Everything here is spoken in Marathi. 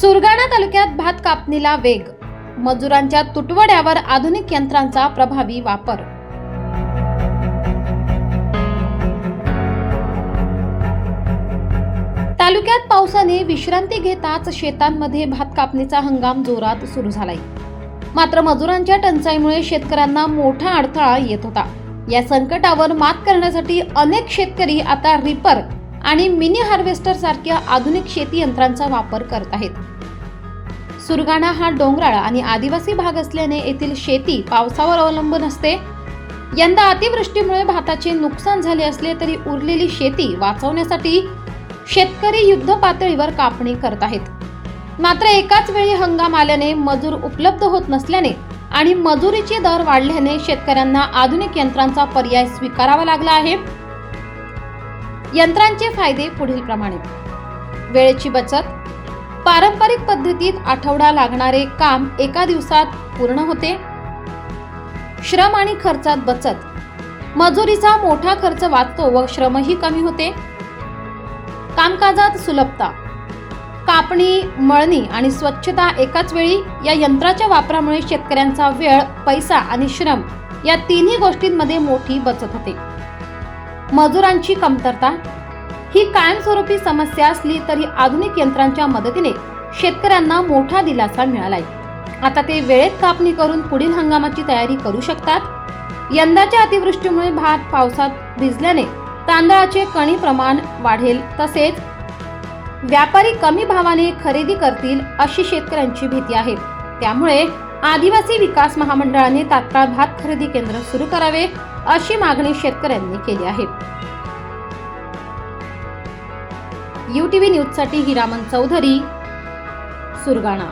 सुरगाणा तालुक्यात भात कापणीला वेग. मजुरांच्या तुटवड्यावर आधुनिक यंत्रांचा प्रभावी वापर. तालुक्यात पावसाने विश्रांती घेताच शेतांमध्ये भात कापणीचा हंगाम जोरात सुरू झालाय. मात्र मजुरांच्या टंचाईमुळे शेतकऱ्यांना मोठा अडथळा येत होता. या संकटावर मात करण्यासाठी अनेक शेतकरी आता रिपर आणि मिनी हार्वेस्टर सारख्या आधुनिक शेती यंत्रांचा वापर करत आहेत. सुरगाणा हा डोंगराळ आणि आदिवासी भाग असल्याने येथील शेती पावसावर अवलंबून असते. यंदा अतिवृष्टीमुळे भाताचे नुकसान झाले असले तरी उरलेली शेती वाचवण्यासाठी शेतकरी युद्ध पातळीवर कापणी करत आहेत. मात्र एकाच वेळी हंगाम आल्याने मजूर उपलब्ध होत नसल्याने आणि मजुरीचे दर वाढल्याने शेतकऱ्यांना आधुनिक यंत्रांचा पर्याय स्वीकारावा लागला आहे. यंत्रांचे फायदे पुढील प्रमाणे. वेळेची बचत. पारंपरिक पद्धतीत आठवडा लागणारे काम एका दिवसात पूर्ण होते. श्रम आणि खर्चात बचत. मजुरीचा मोठा खर्च वाचतो व श्रमही कमी होते. कामकाजात सुलभता. कापणी मळणी आणि स्वच्छता एकाच वेळी या यंत्राच्या वापरामुळे शेतकऱ्यांचा वेळ पैसा आणि श्रम या तिन्ही गोष्टींमध्ये मोठी बचत होते. मजुरांची कमतरता? ही कायमस्वरूपी समस्या असली तरी आधुनिक यंत्रांच्या मदतीने शेतकऱ्यांना मोठा दिलासा मिळालाय. आता ते वेळेत कापणी करून पुढील हंगामाची तयारी करू शकतात? यंदाच्या अतिवृष्टीमुळे भात पावसात भिजल्याने तांदळाचे कणी प्रमाण वाढेल तसेच व्यापारी कमी भावाने खरेदी करतील अशी शेतकऱ्यांची भीती आहे. त्यामुळे आदिवासी विकास महामंडळाने तात्काळ भात खरेदी केंद्र सुरू करावे अशी मागणी शेतकऱ्यांनी केली आहे. यू टी न्यूजसाठी हिरामन चौधरी सुरगाणा.